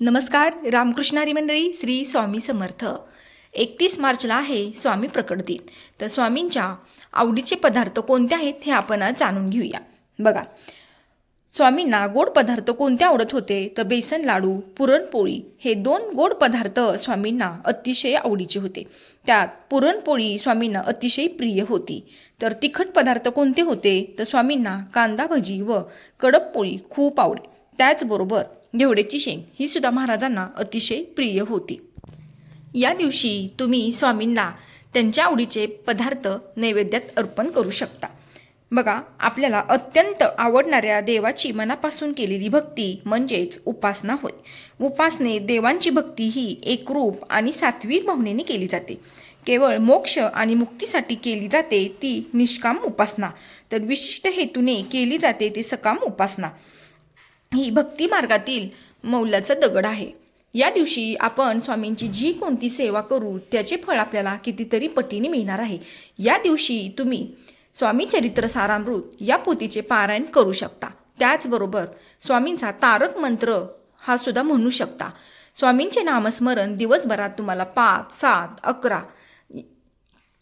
नमस्कार रामकृष्णारी मंडळी श्री स्वामी समर्थ. एकतीस मार्चला आहे स्वामी प्रकट दिन. तर स्वामींच्या आवडीचे पदार्थ कोणते आहेत हे आपण आज जाणून घेऊया. बघा स्वामींना गोड पदार्थ कोणते आवडत होते? तर बेसन लाडू पुरणपोळी हे दोन गोड पदार्थ स्वामींना अतिशय आवडीचे होते. त्यात पुरणपोळी स्वामींना अतिशय प्रिय होती. तर तिखट पदार्थ कोणते होते? तर स्वामींना कांदा भजी व कडक पोळी खूप आवडे. त्याचबरोबर घेवड्याची शेंग ही सुद्धा महाराजांना अतिशय प्रिय होती. या दिवशी तुम्ही स्वामींना त्यांच्या आवडीचे पदार्थ नैवेद्यात अर्पण करू शकता. बघा आपल्याला अत्यंत आवडणाऱ्या देवाची मनापासून केलेली भक्ती म्हणजेच उपासना होय. उपासने देवांची भक्ती ही एकरूप आणि सात्विक भावनेने केली जाते. केवळ मोक्ष आणि मुक्तीसाठी केली जाते ती निष्काम उपासना तर विशिष्ट हेतूने केली जाते ते सकाम उपासना. ही भक्ती मार्गातील मौल्याचा दगड आहे. या दिवशी आपण स्वामींची जी कोणती सेवा करू त्याचे फळ आपल्याला कितीतरी पटीने मिळणार आहे. या दिवशी तुम्ही स्वामी चरित्र सारामृत या पोथीचे पारायण करू शकता. त्याचबरोबर स्वामींचा तारक मंत्र हा सुद्धा म्हणू शकता. स्वामींचे नामस्मरण दिवसभरात तुम्हाला पाच सात अकरा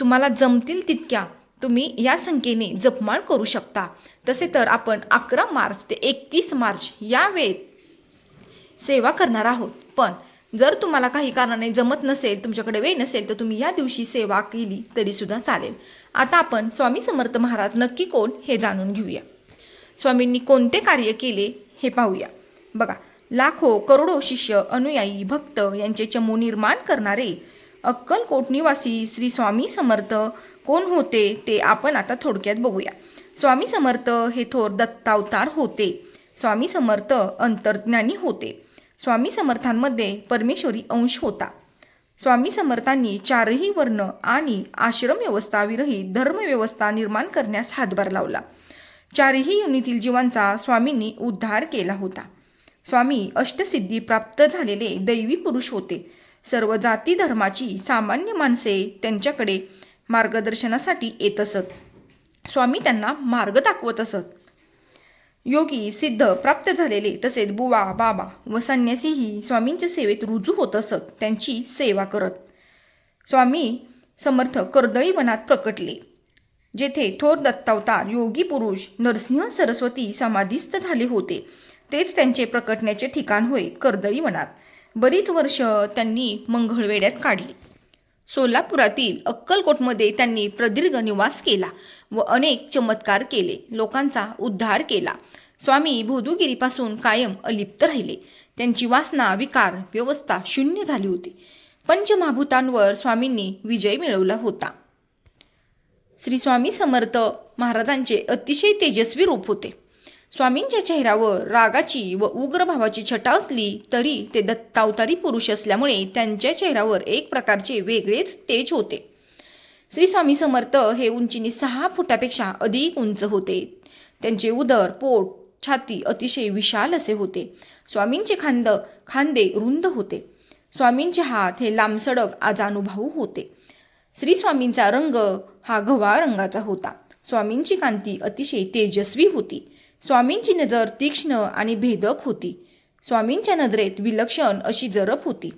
तुम्हाला जमतील तितक्या तुम्ही या संख्येने जपमाळ करू शकता. तसे तर आपण अकरा मार्च ते एकतीस मार्च या वेळेत सेवा करणार आहोत. पण जर तुम्हाला काही कारणाने जमत नसेल तुमच्याकडे वेळ नसेल तर तुम्ही या दिवशी सेवा केली तरीसुद्धा चालेल. आता आपण स्वामी समर्थ महाराज नक्की कोण हे जाणून घेऊया. स्वामींनी कोणते कार्य केले हे पाहूया. बघा लाखो करोडो शिष्य अनुयायी भक्त यांचे चमू निर्माण करणारे अक्कलकोट निवासी श्री स्वामी समर्थ. कोण होते ते आपण आता थोडक्यात बघूया. स्वामी समर्थ हे थोर दत्तावतार होते. स्वामी समर्थ अंतर्ज्ञानी होते. स्वामी समर्थांमध्ये परमेश्वरी अंश होता. स्वामी समर्थांनी चारही वर्ण आणि आश्रम व्यवस्थाविरहित धर्मव्यवस्था निर्माण करण्यास हातभार लावला. चारही युनीतील जीवांचा स्वामींनी उद्धार केला होता. स्वामी अष्टसिद्धी प्राप्त झालेले दैवी पुरुष होते. सर्व जाती धर्माची सामान्य माणसे त्यांच्याकडे मार्गदर्शनासाठी येत असत. स्वामी त्यांना मार्ग दाखवत असत. योगी सिद्ध प्राप्त झालेले तसेच बुवा बाबा व संन्यासीही स्वामींच्या सेवेत रुजू होत असत त्यांची सेवा करत. स्वामी समर्थ कर्दळी वनात प्रकटले. जेथे थोर दत्तावतार योगी पुरुष नरसिंह सरस्वती समाधीस्थ झाले होते तेच त्यांचे प्रकटण्याचे ठिकाण होय कर्दळी वनात बरीच वर्ष त्यांनी मंगळवेड्यात काढली. सोलापुरातील अक्कलकोटमध्ये त्यांनी प्रदीर्घ निवास केला व अनेक चमत्कार केले लोकांचा उद्धार केला. स्वामी भोदुगिरीपासून कायम अलिप्त राहिले. त्यांची वासना विकार व्यवस्था शून्य झाली होती. पंचमहाभूतांवर स्वामींनी विजय मिळवला होता. श्री स्वामी समर्थ महाराजांचे अतिशय तेजस्वी रूप होते. स्वामींच्या चेहऱ्यावर रागाची व उग्र भावाची छटा असली तरी ते दत्तावतारी पुरुष असल्यामुळे त्यांच्या चेहऱ्यावर एक प्रकारचे वेगळेच तेज होते. श्री स्वामी समर्थ हे उंचीने सहा फुटापेक्षा अधिक उंच होते. त्यांचे उदर पोट छाती अतिशय विशाल असे होते. स्वामींचे खांद खांदे रुंद होते. स्वामींचे हात हे लांबसडक आजानुभाऊ होते. श्री स्वामींचा रंग हा गव्हा रंगाचा होता. स्वामींची कांती अतिशय तेजस्वी होती. स्वामींची नजर तीक्ष्ण आणि भेदक होती. स्वामींच्या नजरेत विलक्षण अशी जरब होती.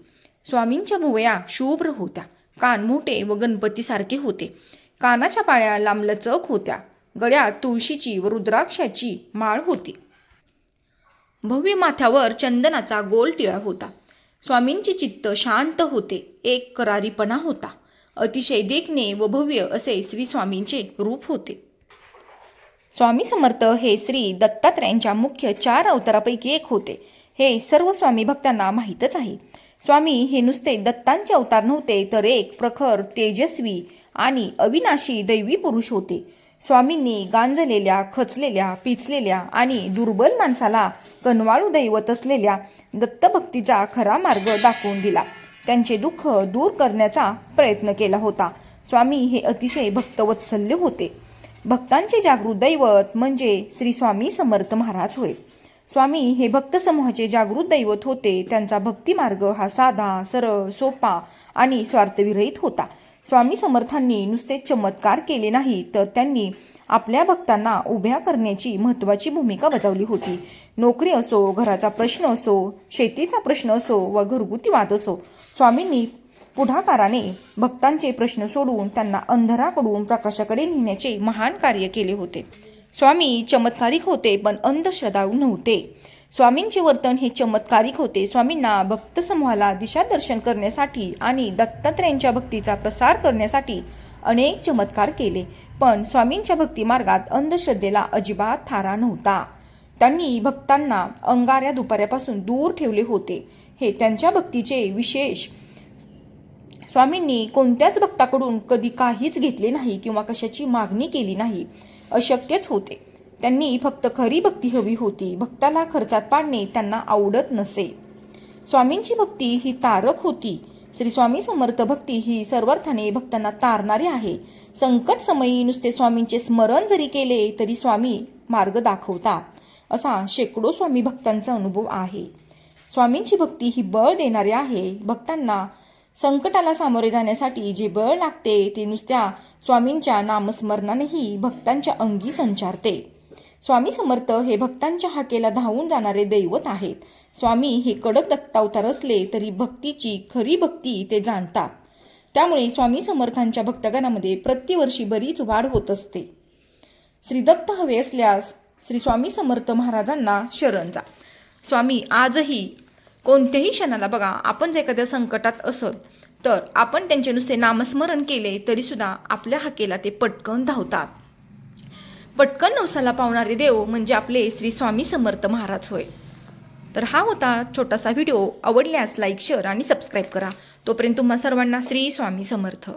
स्वामींच्या भुवया शुभ्र होत्या. कान मोठे व गणपतीसारखे होते. कानाच्या पाळ्या लांबलचक होत्या. गळ्यात तुळशीची व रुद्राक्षाची माळ होती. भव्य माथ्यावर चंदनाचा गोल टिळा होता. स्वामींचे चित्त शांत होते. एक करारीपणा होता. अतिशय देखणे व भव्य असे श्री स्वामींचे रूप होते. स्वामी समर्थ हे श्री दत्तात्रयांच्या मुख्य चार अवतारापैकी एक होते. हे सर्व स्वामी भक्तांना माहीतच आहे. स्वामी हे नुसते दत्तांचे अवतार नव्हते तर एक प्रखर तेजस्वी आणि अविनाशी दैवी पुरुष होते. स्वामींनी गांजलेल्या खचलेल्या पिचलेल्या आणि दुर्बल माणसाला कनवाळू दैवत असलेल्या दत्तभक्तीचा खरा मार्ग दाखवून दिला. त्यांचे दुःख दूर करण्याचा प्रयत्न केला होता. स्वामी हे अतिशय भक्तवत्सल्य होते. भक्तांचे जागृत दैवत म्हणजे श्री स्वामी समर्थ महाराज होय. स्वामी हे भक्त समूहाचे जागृत दैवत होते. त्यांचा भक्तिमार्ग हा साधा सरळ सोपा आणि स्वार्थविरहित होता. स्वामी समर्थांनी नुसते चमत्कार केले नाही तर त्यांनी आपल्या भक्तांना उभ्या करण्याची महत्त्वाची भूमिका बजावली होती. नोकरी असो घराचा प्रश्न असो शेतीचा प्रश्न असो व घरगुती वाद असो स्वामींनी पुढाकाराने भक्तांचे प्रश्न सोडवून त्यांना अंधाराकडून प्रकाशाकडे नेण्याचे महान कार्य केले होते. स्वामी चमत्कारिक होते पण अंधश्रद्धाळू नव्हते. स्वामींचे वर्तन हे चमत्कारिक होते. स्वामींना भक्त समूहाला दिशादर्शन करण्यासाठी आणि दत्तात्रयांच्या भक्तीचा प्रसार करण्यासाठी अनेक चमत्कार केले पण स्वामींच्या भक्तिमार्गात अंधश्रद्धेला अजिबात थारा नव्हता. त्यांनी भक्तांना अंगाऱ्या दुपाऱ्यापासून दूर ठेवले होते. हे त्यांच्या भक्तीचे विशेष स्वामींनी कोणत्याच भक्ताकडून कधी काहीच घेतले नाही किंवा कशाची मागणी केली नाही अशक्यच होते. त्यांनी फक्त खरी भक्ती हवी होती. भक्ताला खर्चात पाडणे त्यांना आवडत नसे. स्वामींची भक्ती ही तारक होती. श्री स्वामी समर्थ भक्ती ही सर्वार्थाने भक्तांना तारणारी आहे. संकट समयी नुसते स्वामींचे स्मरण जरी केले तरी स्वामी मार्ग दाखवतात असा शेकडो स्वामी भक्तांचा अनुभव आहे. स्वामींची भक्ती ही बळ देणारी आहे. भक्तांना संकटाला सामोरे जाण्यासाठी जे बळ लागते ते नुसत्या स्वामींच्या नामस्मरणानेही भक्तांच्या अंगी संचारते. स्वामी समर्थ हे भक्तांच्या हाकेला धावून जाणारे दैवत आहेत. स्वामी हे कडक दत्तावतार असले तरी भक्तीची खरी भक्ती ते जाणतात. त्यामुळे स्वामी समर्थांच्या भक्तगणामध्ये प्रतिवर्षी बरीच वाढ होत असते. श्री दत्त हवे असल्यास श्री स्वामी समर्थ महाराजांना शरण जा. स्वामी आजही कोणत्याही क्षणाला बघा आपण जर एखाद्या संकटात असत तर आपण त्यांचे नुसते नामस्मरण केले तरीसुद्धा आपल्या हाकेला ते पटकन धावतात. पटकन नवसाला पावणारे देव म्हणजे आपले श्री स्वामी समर्थ महाराज होय. तर हा होता छोटासा व्हिडिओ. आवडल्यास लाईक शेअर आणि सबस्क्राईब करा. तोपर्यंत तुम्हा सर्वांना श्री स्वामी समर्थ.